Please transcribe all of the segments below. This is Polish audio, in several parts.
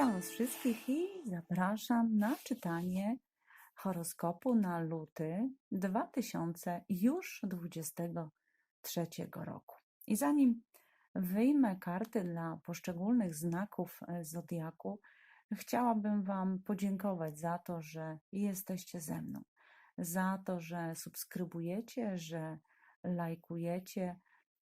Witam wszystkich i zapraszam na czytanie horoskopu na luty 2023 roku. I zanim wyjmę karty dla poszczególnych znaków e, zodiaku, chciałabym Wam podziękować za to, że jesteście ze mną, za to, że subskrybujecie, że lajkujecie,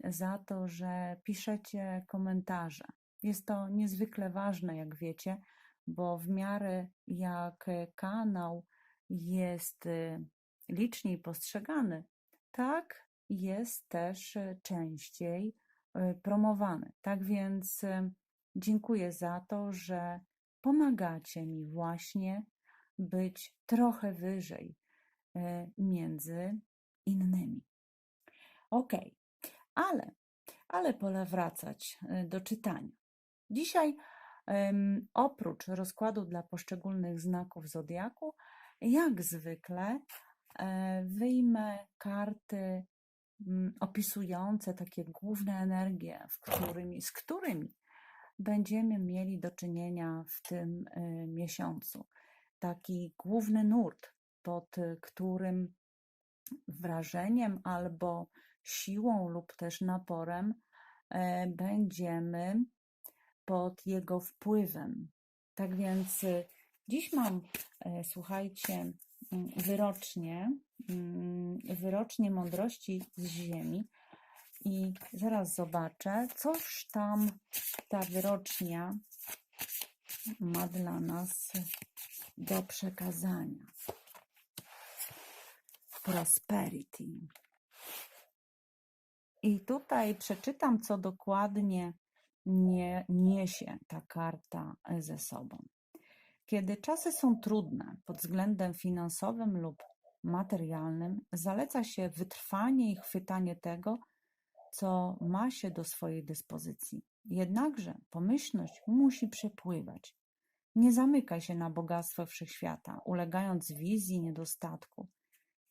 za to, że piszecie komentarze. Jest to niezwykle ważne, jak wiecie, bo w miarę jak kanał jest y, liczniej postrzegany, tak jest też y, częściej y, promowany. Tak więc dziękuję za to, że pomagacie mi właśnie być trochę wyżej między innymi. Ok, ale, ale pora wracać do czytania. Dzisiaj oprócz rozkładu dla poszczególnych znaków zodiaku, jak zwykle e, wyjmę karty opisujące takie główne energie, w którymi, z którymi będziemy mieli do czynienia w tym e, miesiącu. Taki główny nurt, pod którym wrażeniem albo siłą lub też naporem e, będziemy pod jego wpływem. Tak więc y, dziś mam, e, słuchajcie, mm, wyrocznie, mm, wyrocznie mądrości z Ziemi. I zaraz zobaczę, coż tam ta wyrocznia ma dla nas do przekazania. Prosperity. I tutaj przeczytam, co dokładnie nie niesie ta karta e, ze sobą. Kiedy czasy są trudne pod względem finansowym lub materialnym, zaleca się wytrwanie i chwytanie tego, co ma się do swojej dyspozycji. Jednakże pomyślność musi przepływać. Nie zamykaj się na bogactwo wszechświata, ulegając wizji niedostatku.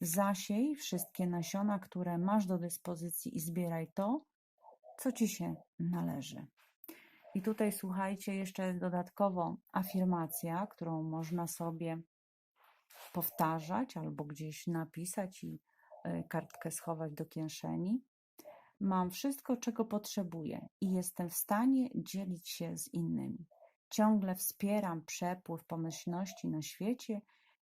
Zasiej wszystkie nasiona, które masz do dyspozycji i zbieraj to, co ci się należy. I tutaj słuchajcie, jeszcze dodatkowo afirmacja, którą można sobie powtarzać albo gdzieś napisać i e, kartkę schować do kieszeni. Mam wszystko, czego potrzebuję i jestem w stanie dzielić się z innymi. Ciągle wspieram przepływ pomyślności na świecie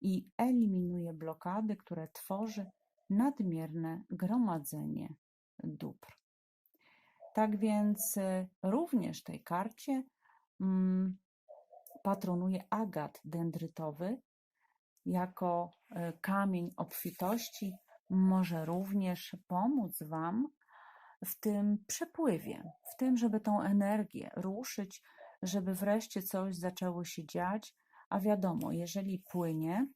i eliminuję blokady, które tworzy nadmierne gromadzenie dóbr. Tak więc y, również tej karcie mm, patronuje agat dendrytowy jako y, kamień obfitości może również pomóc Wam w tym przepływie, w tym, żeby tą energię ruszyć, żeby wreszcie coś zaczęło się dziać. A wiadomo, jeżeli płynie,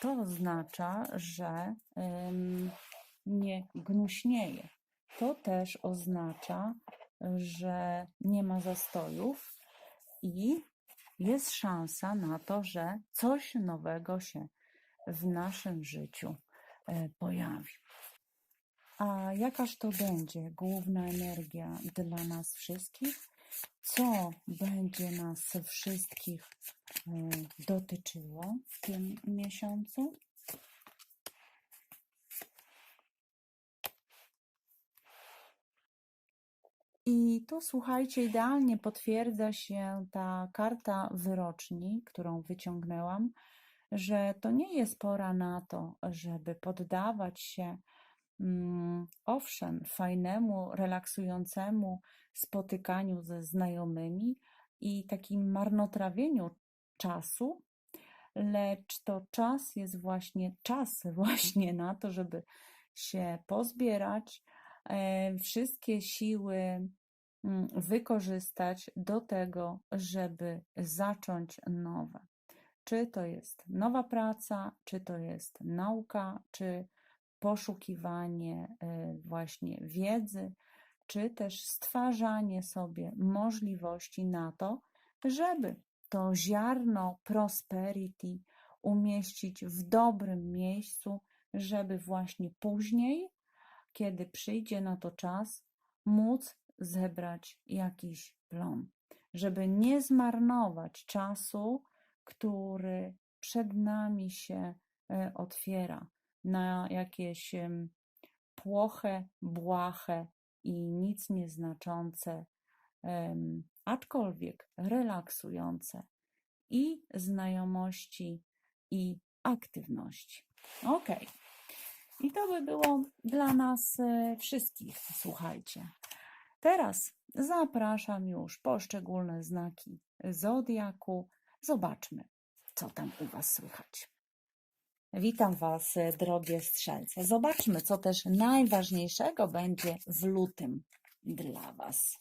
to oznacza, że nie gnuśnieje. To też oznacza, że nie ma zastojów i jest szansa na to, że coś nowego się w naszym życiu e, pojawi. A jakaż to będzie główna energia dla nas wszystkich? Co będzie nas wszystkich e, dotyczyło w tym miesiącu? I tu słuchajcie, idealnie potwierdza się ta karta wyroczni, którą wyciągnęłam, że to nie jest pora na to, żeby poddawać się, mm, owszem, fajnemu, relaksującemu spotykaniu ze znajomymi i takim marnotrawieniu czasu, lecz to czas jest właśnie czas właśnie na to, żeby się pozbierać, wszystkie siły mm, wykorzystać do tego, żeby zacząć nowe. Czy to jest nowa praca, czy to jest nauka, czy poszukiwanie e, właśnie wiedzy, czy też stwarzanie sobie możliwości na to, żeby to ziarno prosperity umieścić w dobrym miejscu, żeby właśnie później kiedy przyjdzie na to czas, móc zebrać jakiś plon, żeby nie zmarnować czasu, który przed nami się e, otwiera na jakieś płoche, błahe i nic nieznaczące, aczkolwiek relaksujące i znajomości, i aktywności. Ok. I to by było dla nas e, wszystkich, słuchajcie. Teraz zapraszam już poszczególne znaki zodiaku. Zobaczmy, co tam u Was słychać. Witam Was, e, drogie strzelce. Zobaczmy, co też najważniejszego będzie w lutym dla Was.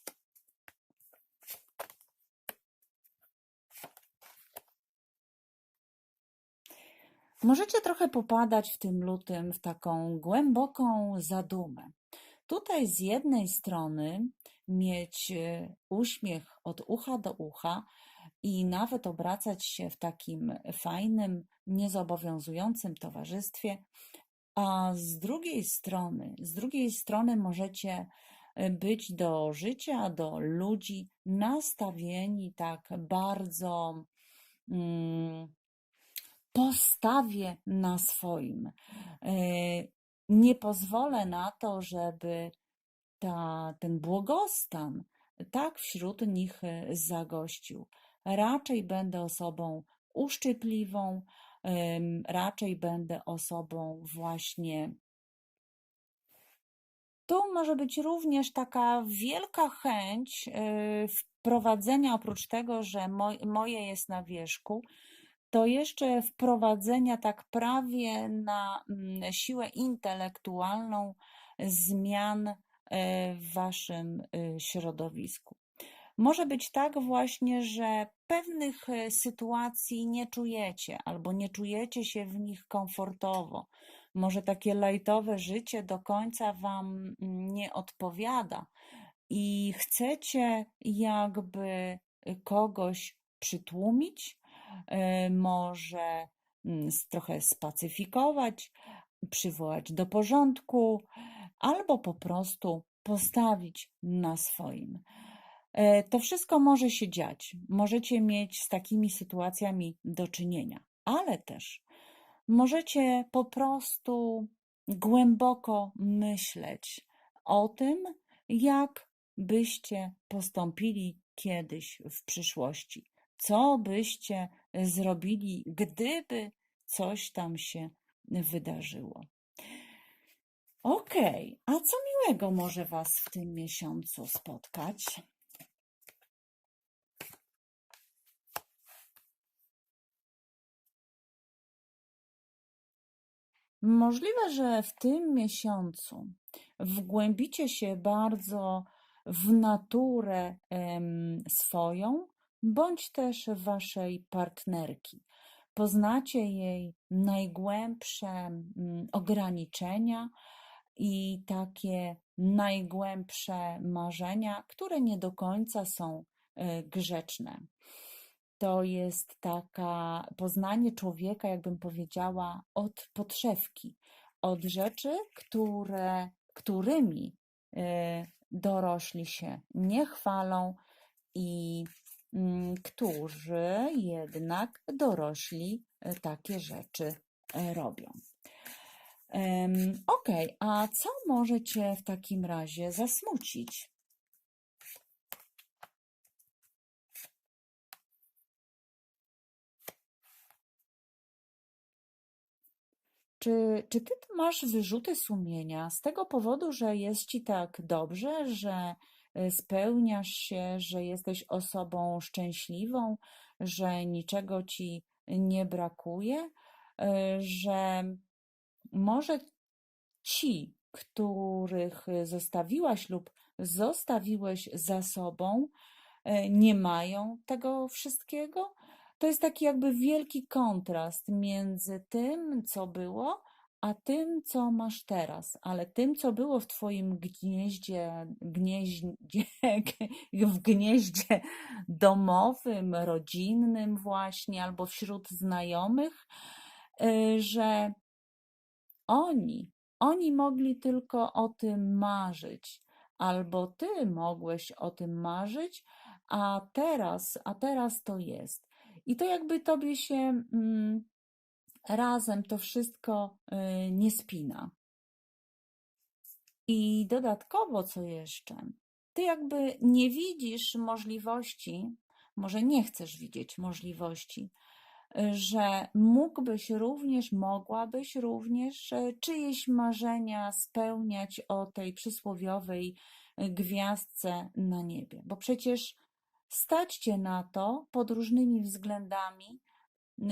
Możecie trochę popadać w tym lutym w taką głęboką zadumę. Tutaj z jednej strony mieć e, uśmiech od ucha do ucha i nawet obracać się w takim fajnym, niezobowiązującym towarzystwie, a z drugiej strony, z drugiej strony możecie e, być do życia, do ludzi nastawieni tak bardzo mm, postawię na swoim. E, nie pozwolę na to, żeby ta, ten błogostan tak wśród nich e, zagościł. Raczej będę osobą uszczypliwą, raczej będę osobą właśnie. Tu może być również taka wielka chęć e, wprowadzenia, oprócz tego, że moje jest na wierzchu, to jeszcze wprowadzenia tak prawie na mm, siłę intelektualną zmian e, w waszym e, środowisku. Może być tak właśnie, że pewnych e, sytuacji nie czujecie albo nie czujecie się w nich komfortowo. Może takie lajtowe życie do końca wam mm, nie odpowiada i chcecie jakby kogoś przytłumić, może mm, trochę spacyfikować, przywołać do porządku, albo po prostu postawić na swoim. E, to wszystko może się dziać. Możecie mieć z takimi sytuacjami do czynienia, ale też możecie po prostu głęboko myśleć o tym, jak byście postąpili kiedyś w przyszłości. Co byście zrobili, gdyby coś tam się wydarzyło? Okej, okay. a co miłego może Was w tym miesiącu spotkać? Możliwe, że w tym miesiącu wgłębicie się bardzo w naturę swoją, bądź też waszej partnerki. Poznacie jej najgłębsze mm, ograniczenia i takie najgłębsze marzenia, które nie do końca są e, grzeczne. To jest taka poznanie człowieka, jakbym powiedziała, od podszewki, od rzeczy, które, którymi e, dorośli się nie chwalą i którzy jednak dorośli e, takie rzeczy e, robią. Ok, a co możecie w takim razie zasmucić? Czy, czy ty masz wyrzuty sumienia z tego powodu, że jest ci tak dobrze, że spełniasz się, że jesteś osobą szczęśliwą, że niczego ci nie brakuje, y, że może ci, których zostawiłaś lub zostawiłeś za sobą, y, nie mają tego wszystkiego. To jest taki jakby wielki kontrast między tym, co było, a tym, co masz teraz, ale tym, co było w Twoim gnieździe, gnieździe, w gnieździe domowym, rodzinnym właśnie, albo wśród znajomych, y, że oni, oni mogli tylko o tym marzyć, albo Ty mogłeś o tym marzyć, a teraz, a teraz to jest. I to jakby tobie się mm, razem to wszystko y, nie spina. I dodatkowo, co jeszcze? Ty jakby nie widzisz możliwości, może nie chcesz widzieć możliwości, że mógłbyś również, mogłabyś również e, czyjeś marzenia spełniać o tej przysłowiowej gwiazdce na niebie. Bo przecież stać cię na to pod różnymi względami,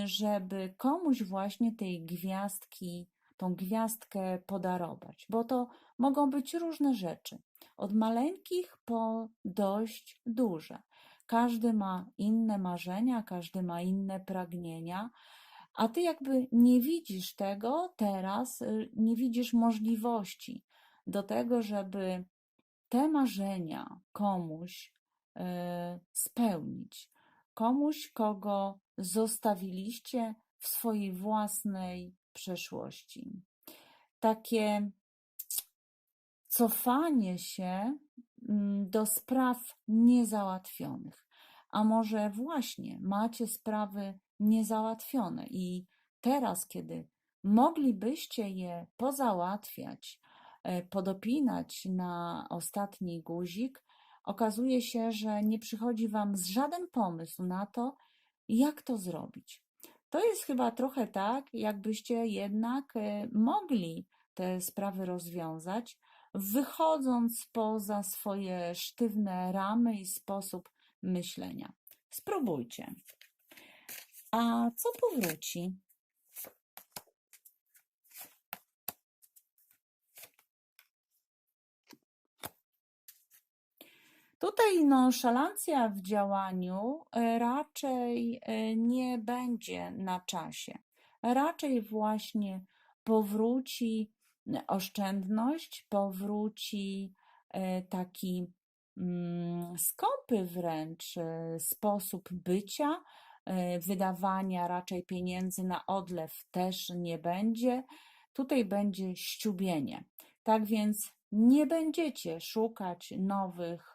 żeby komuś właśnie tej gwiazdki, tą gwiazdkę podarować. Bo to mogą być różne rzeczy. Od maleńkich po dość duże. Każdy ma inne marzenia, każdy ma inne pragnienia, a ty jakby nie widzisz tego teraz, y, nie widzisz możliwości do tego, żeby te marzenia komuś y, spełnić. Komuś, kogo zostawiliście w swojej własnej przeszłości. Takie cofanie się mm, do spraw niezałatwionych. A może właśnie macie sprawy niezałatwione i teraz, kiedy moglibyście je pozałatwiać, e, podopinać na ostatni guzik, okazuje się, że nie przychodzi Wam żaden pomysł na to, jak to zrobić. To jest chyba trochę tak, jakbyście jednak e, mogli te sprawy rozwiązać, wychodząc poza swoje sztywne ramy i sposób myślenia. Spróbujcie. A co powróci? Tutaj nonszalancja w działaniu e, raczej e, nie będzie na czasie. Raczej właśnie powróci oszczędność, powróci e, taki mm, skąpy wręcz sposób bycia, wydawania raczej pieniędzy na odlew też nie będzie. Tutaj będzie ściubienie. Tak więc nie będziecie szukać nowych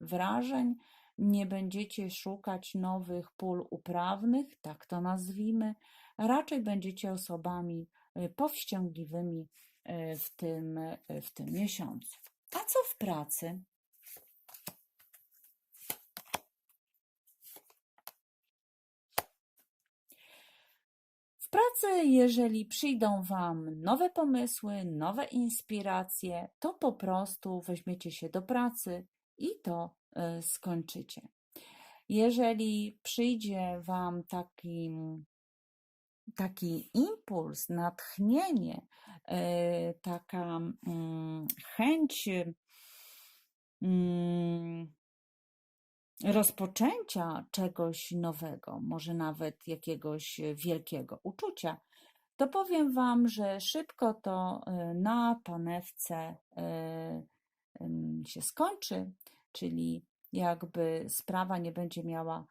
wrażeń, nie będziecie szukać nowych pól uprawnych, tak to nazwijmy, raczej będziecie osobami powściągliwymi E, w tym, w tym miesiącu. A co w pracy? Pracy, jeżeli przyjdą Wam nowe pomysły, nowe inspiracje, to po prostu weźmiecie się do pracy i to e, skończycie. Jeżeli przyjdzie Wam taki taki impuls, natchnienie, e, taka mm, chęć mm, rozpoczęcia czegoś nowego, może nawet jakiegoś wielkiego uczucia, to powiem Wam, że szybko to e, na panewce e, się skończy, czyli jakby sprawa nie będzie miała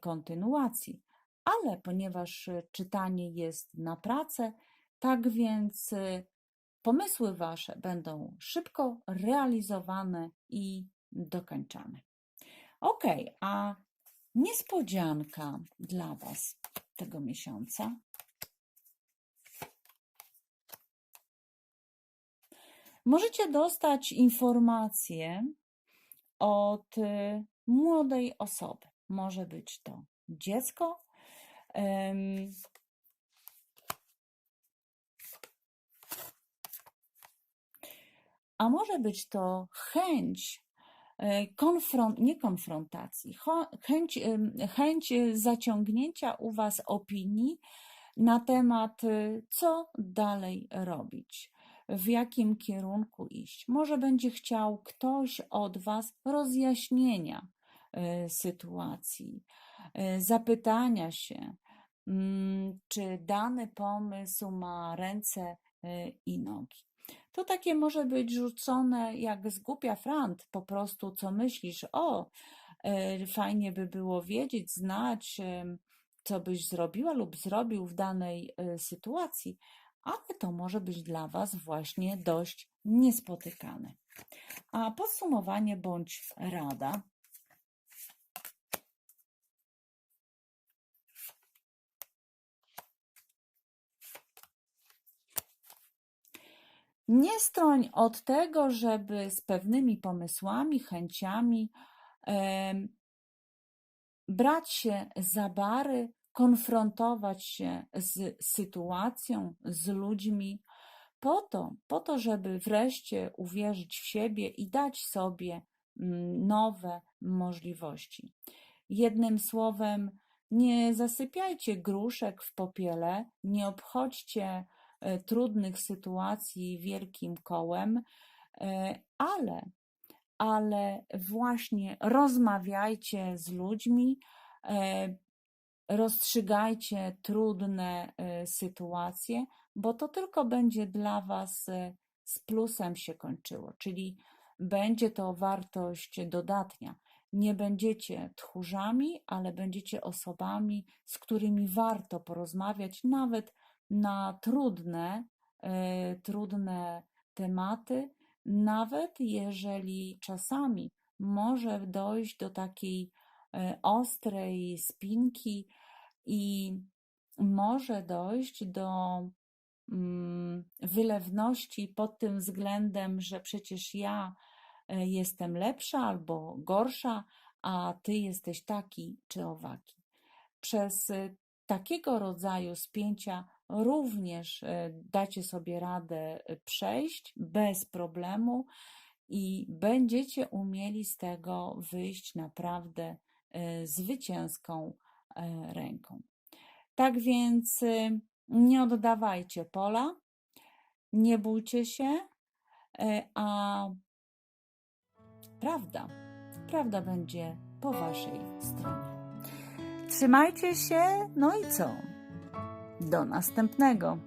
kontynuacji ale ponieważ y, czytanie jest na pracę, tak więc y, pomysły Wasze będą szybko realizowane i dokończane. Ok, a niespodzianka dla Was tego miesiąca. Możecie dostać informacje od y, młodej osoby. Może być to dziecko, a może być to chęć konfront, nie konfrontacji, chęć, chęć zaciągnięcia u Was opinii na temat, y, co dalej robić, w jakim kierunku iść. Może będzie chciał ktoś od Was rozjaśnienia y, sytuacji, zapytania się, Mm, czy dany pomysł ma ręce i nogi. To takie może być rzucone jak z głupia frant, po prostu co myślisz, o, y, fajnie by było wiedzieć, znać, co byś zrobiła lub zrobił w danej y, sytuacji, ale to może być dla Was właśnie dość niespotykane. A podsumowanie bądź rada Nie stroń od tego, żeby z pewnymi pomysłami, chęciami brać się za bary, konfrontować się z sytuacją, z ludźmi, po to, po to, żeby wreszcie uwierzyć w siebie i dać sobie mm, nowe możliwości. Jednym słowem, nie zasypiajcie gruszek w popiele, nie obchodźcie trudnych sytuacji wielkim kołem, e, ale, ale właśnie rozmawiajcie z ludźmi, e, rozstrzygajcie trudne sytuacje, bo to tylko będzie dla Was z plusem się kończyło, czyli będzie to wartość dodatnia. Nie będziecie tchórzami, ale będziecie osobami, z którymi warto porozmawiać, nawet na trudne, e, trudne tematy, nawet jeżeli czasami może dojść do takiej e, ostrej spinki i może dojść do mm, wylewności pod tym względem, że przecież ja E, jestem lepsza albo gorsza, a ty jesteś taki czy owaki. Przez takiego rodzaju spięcia również e, dacie sobie radę przejść bez problemu i będziecie umieli z tego wyjść naprawdę zwycięską ręką. Tak więc nie oddawajcie pola, nie bójcie się, a prawda. Prawda będzie po Waszej stronie. Trzymajcie się, no i co? Do następnego.